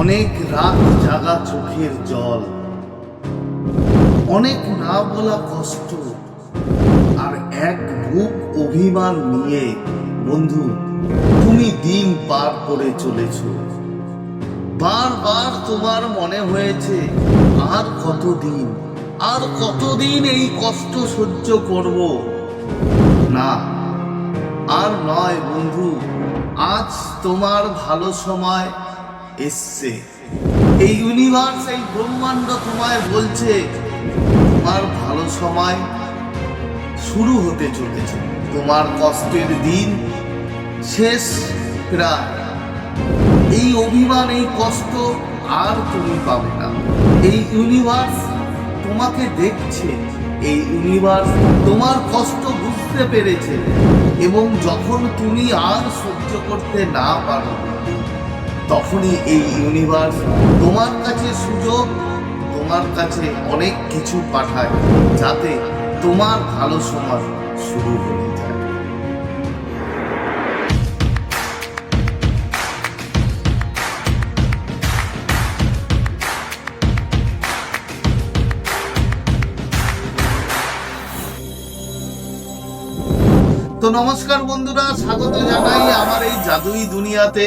অনেক রাত জাগা চোখের জল। অনেক না বলা কষ্ট। আর এক বুক অভিমান নিয়ে, বন্ধু, তুমি দিন পার করে চলেছ। বারবার তোমার মনে হয়েছে, আর কতদিন আর কতদিন এই কষ্ট সহ্য করব? না, আর নয় বন্ধু, আজ তোমার ভালো সময় এসছে। এই ইউনিভার্স এই ব্রহ্মাণ্ড তোমায় বলছে, তোমার ভালো সময় শুরু হতে চলেছে। তোমার কষ্টের দিন শেষ প্রায়। এই অভিমান, এই কষ্ট আর তুমি পাবে না। এই ইউনিভার্স তোমাকে দেখছে। এই ইউনিভার্স তোমার কষ্ট বুঝতে পেরেছে। এবং যখন তুমি আর সহ্য করতে না পারো তখনই এই ইউনিভার্স তোমার কাছে সুযোগ, তোমার কাছে অনেক কিছু পাঠায়, যাতে তোমার ভালো সময় শুরু হয়ে যায়। তো নমস্কার বন্ধুরা, স্বাগত জানাই আমার এই জাদুই দুনিয়াতে।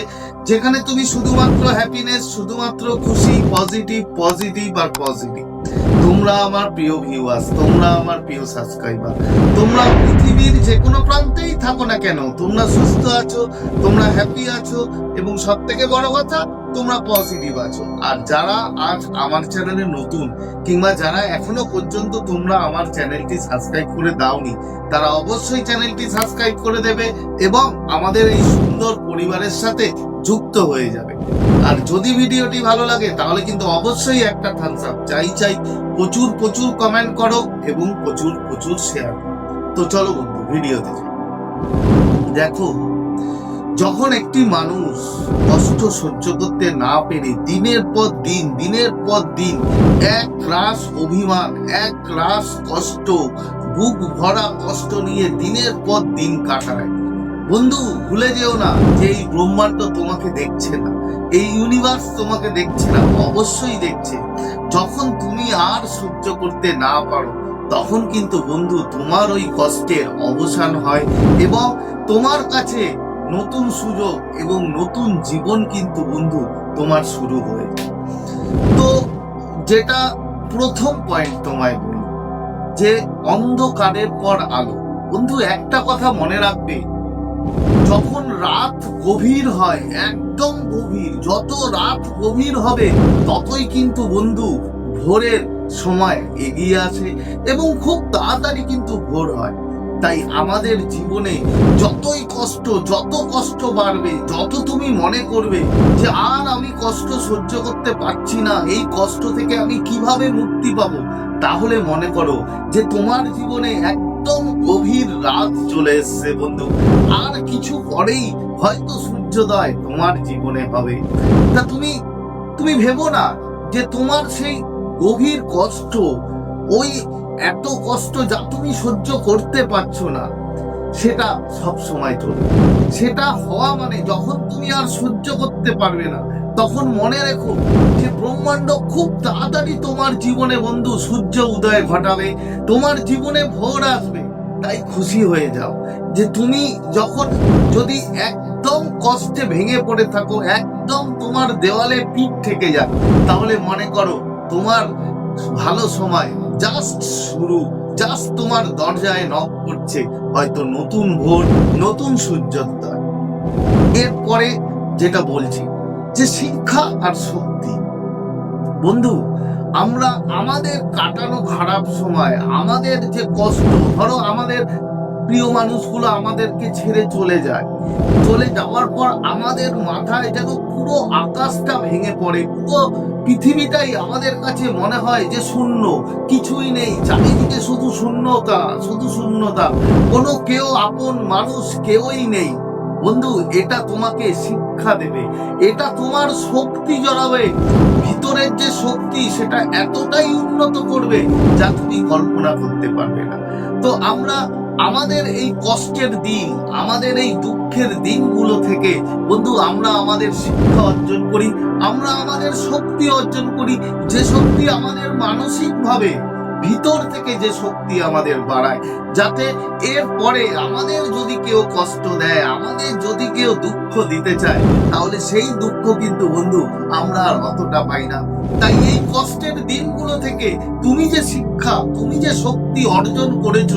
যেখানে তুমি শুধুমাত্র হ্যাপিনেস শুধুমাত্র খুশি পজিটিভ পজিটিভ আর পজিটিভ তোমরা আমার প্রিয় ভিউয়ার্স তোমরা আমার প্রিয় সাবস্ক্রাইবার তোমরা পৃথিবীর যে কোনো প্রান্তেই থাকো না কেন, তোমরা সুস্থ আছো, তোমরা হ্যাপি আছো এবং সব থেকে বড় কথা তোমরা পজিটিভ আছো। আর যারা আজ আমার চ্যানেলে নতুন, কিংবা যারা এখনও পর্যন্ত তোমরা আমার চ্যানেলটি সাবস্ক্রাইব করে দাওনি, তারা অবশ্যই চ্যানেলটি সাবস্ক্রাইব করে দেবে এবং আমাদের এই সুন্দর পরিবারের সাথে যুক্ত হয়ে যাবে। আর যদি ভিডিওটি ভালো লাগে, তাহলে কিন্তু অবশ্যই একটা থামস আপ চাই চাই, প্রচুর প্রচুর কমেন্ট করো এবং প্রচুর প্রচুর শেয়ার করো। তো চলো বন্ধু, ভিডিওতে দেখো যখন একটি মানুষ কষ্ট সহ্য করতে না পেরে দিনের পর দিন, দিনের পর দিন এক রাস অভিমান, এক রাস কষ্ট, বুক ভরা কষ্ট নিয়ে দিনের পর দিন কাটায়। বন্ধু, ভুলে যেও না যে এই ব্রহ্মাণ্ড তোমাকে দেখছে না, এই ইউনিভার্স তোমাকে দেখছে না, অবশ্যই দেখছে। যখন তুমি আর সহ্য করতে না পারো, তখন কিন্তু বন্ধু তোমার ওই কষ্টের অবসান হয় এবং তোমার কাছে নতুন সুযোগ এবং নতুন জীবন কিন্তু বন্ধু তোমার শুরু হয়ে। তো যেটা প্রথম পয়েন্ট তোমায় বলি, যে অন্ধকারের পর আলো। বন্ধু, একটা কথা মনে রাখবে, যখন রাত গভীর হয়, একদম গভীর, যত রাত গভীর হবে, ততই কিন্তু বন্ধু ভোরের সময় এগিয়ে আসে এবং খুব তাড়াতাড়ি কিন্তু ভোর হয়। তাই আমাদের জীবনে যতই কষ্ট, যত কষ্ট বাড়বে, যত তুমি মনে করবে যে আর আমি কষ্ট সহ্য করতে পারছি না, এই কষ্ট থেকে আমি কীভাবে মুক্তি পাবো, তাহলে মনে করো যে তোমার জীবনে একদম গভীর রাত চলে এসছে বন্ধু। আর কিছু পরেই হয়তো সূর্যোদয় তোমার জীবনে হবে। তা তুমি তুমি ভেবো না যে তোমার সেই গভীর কষ্ট, ওই এত কষ্ট যা তুমি সহ্য করতে পারছ না, সেটা সব সময় চলবে। সেটা হওয়া মানে যখন তুমি আর সহ্য করতে পারবে না, তখন মনে রেখো যে ব্রহ্মাণ্ড খুব তাড়াতাড়ি তোমার জীবনে বন্ধু সূর্য উদয় ঘটাবে, তোমার জীবনে ভোর আসবে। তাই খুশি হয়ে যাও যে তুমি যখন যদি একদম কষ্টে ভেঙে পড়ে থাকো, একদম তোমার দেওয়ালে পিঠ থেকে যাক তাহলে মনে করো তোমার ভালো সময় জাস্ট শুরু জাস্ট তোমার দরজায় নক করছে, হয়তো নতুন ভোর, নতুন সূর্যোদয়। এরপরে যেটা বলছি, যে শিক্ষা আর শক্তি। বন্ধু, আমরা আমাদের কাটানো খারাপ সময়, আমাদের যে কষ্ট, ধরো আমাদের প্রিয় মানুষগুলো আমাদেরকে ছেড়ে চলে যায়। চলে যাওয়ার পর আমাদের মাথায় যেন পুরো আকাশটা ভেঙে পড়ে, পুরো পৃথিবীটাই আমাদের কাছে মনে হয় যে শূন্য, কিছুই নেই। চারিদিকে শুধু শূন্যতা শুধু শূন্যতা। কোনো কেউ আপন মানুষ কেউই নেই। বন্ধু, এটা তোমাকে শিক্ষা দেবে। এটা তোমার শক্তি জড়াবে। ভিতরের যে শক্তি, সেটা এতটাই উন্নত করবে যা তুমি কল্পনা করতে পারবে না। তো আমরা আমাদের এই কষ্টের দিন, আমাদের এই দুঃখের দিনগুলো থেকে, বন্ধু, আমরা আমাদের শিক্ষা অর্জন করি, আমরা আমাদের শক্তি অর্জন করি, যে শক্তি আমাদের মানসিকভাবে ভিতর থেকে যে শক্তি আমাদের বাড়ায়, যাতে এর পরে আমাদের যদি কেউ কষ্ট দেয়, আমাদের যদি কেউ দুঃখ দিতে চায়, তাহলে সেই দুঃখ কিন্তু, বন্ধু, আমরা আর অতটা পাই না। তাই এই কষ্টের দিনগুলো থেকে তুমি যে শিক্ষা, তুমি যে শক্তি অর্জন করেছ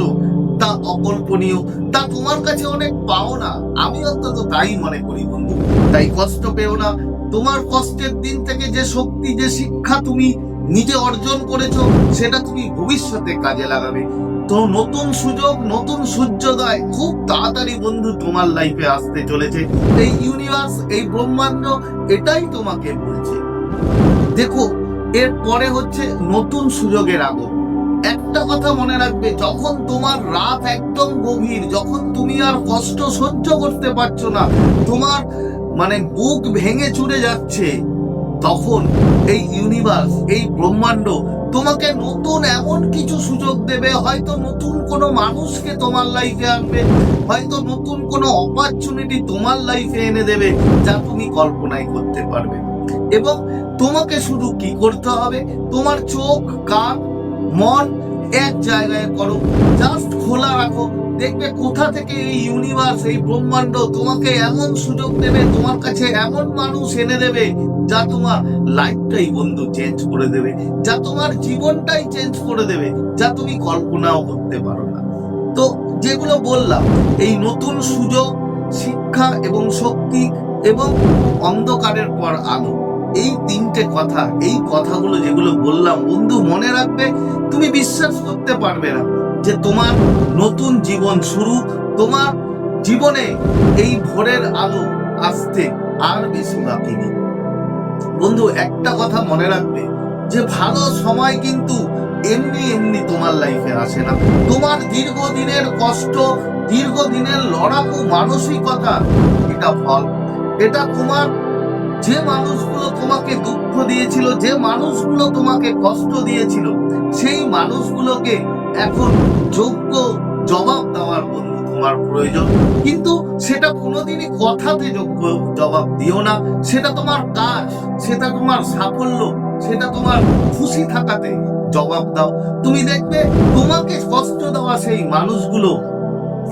তা অকল্পনীয় তা তোমার কাছে অনেক পাও না আমি অন্তত তাই মনে করি, বন্ধু। তাই কষ্ট পেও না। তোমার কষ্টের দিন থেকে যে শক্তি, যে শিক্ষা তুমি নিজে অর্জন করেছ, সেটা তুমি ভবিষ্যতে কাজে লাগাবে। তো নতুন সুযোগ, নতুন সূর্যোদয় খুব তাড়াতাড়ি, বন্ধু, তোমার লাইফে আসতে চলেছে। এই ইউনিভার্স এই ব্রহ্মাণ্ড, এটাই তোমাকে বলছে। দেখো এর পরে হচ্ছে নতুন সুযোগের আগমন। একটা কথা মনে রাখবে, যখন তোমার রাত একদম গভীর, যখন তুমি আর কষ্ট সহ্য করতে পারছ না, তোমার মানে বুক ভেঙে চুরে যাচ্ছে, তখন এই ইউনিভার্স এই ব্রহ্মাণ্ড তোমাকে নতুন এমন কিছু সুযোগ দেবে, হয়তো নতুন কোনো মানুষকে তোমার লাইফে আনবে, হয়তো নতুন কোনো অপরচুনিটি তোমার লাইফে এনে দেবে, যা তুমি কল্পনাই করতে পারবে। এবং তোমাকে শুধু কি করতে হবে? তোমার চোখ, কান মন এক জায়গায় করো। জাস্ট খোলা রাখো। দেখবে কোথা থেকে এই ইউনিভার্স এই ব্রহ্মাণ্ড তোমাকে এমন সুযোগ দেবে, তোমার কাছে এমন মানুষ এনে দেবে যা তোমার লাইফটাই বন্ধু চেঞ্জ করে দেবে, যা তোমার জীবনটাই চেঞ্জ করে দেবে, যা তুমি কল্পনাও করতে পারো না। তো যেগুলো বললাম, এই নতুন সুযোগ, শিক্ষা এবং শক্তি এবং অন্ধকারের পর আলো। এই তিনটে কথা, এই কথাগুলো যেগুলো বললাম, বন্ধু মনে রাখবে, তুমি বিশ্বাস করতে পারবে না যে তোমার নতুন জীবন শুরু, তোমার জীবনে এই ভোরের আলো আসতে আর বেশি বাকি নেই। বন্ধু, একটা কথা মনে রাখবে, যে ভালো সময় কিন্তু এমনি এমনি তোমার লাইফে আসে না। তোমার দীর্ঘদিনের কষ্ট, দীর্ঘদিনের লড়াকু মানসিকতা, এটা ফল। এটা তোমার যে মানুষগুলো তোমাকে দুঃখ দিয়েছিল, যে মানুষগুলো তোমাকে কষ্ট দিয়েছিল, সেই মানুষগুলোকে এখন যোগ্য জবাব দেওয়ার বন্ধু তোমার প্রয়োজন। কিন্তু সেটা কোনোদিনই কথাতে যোগ্য জবাব দিও না। সেটা তোমার কাজ, সেটা তোমার সাফল্য, সেটা তোমার খুশি থাকাতে জবাব দাও। তুমি দেখবে তোমাকে কষ্ট দেওয়া সেই মানুষগুলো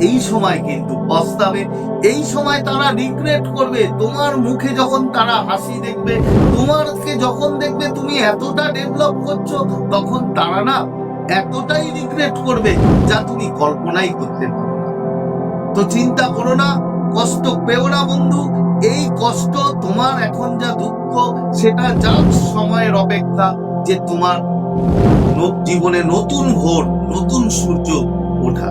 এই সময় কিন্তু পস্তাবে, এই সময় তারা রিগ্রেট করবে, তোমার মুখে যখন তারা হাসি দেখবে, তোমারকে যখন দেখবে তুমি এতটা ডেভেলপ করছ, তখন তারা না এতটাই রিগ্রেট করবে যা তুমি কল্পনাই করতে তো চিন্তা করো না, কষ্ট পেও না বন্ধু, এই কষ্ট তোমার এখন যা দুঃখ, সেটা যা সময়ের অপেক্ষা যে তোমার জীবনে নতুন ভোর, নতুন সূর্য ওঠা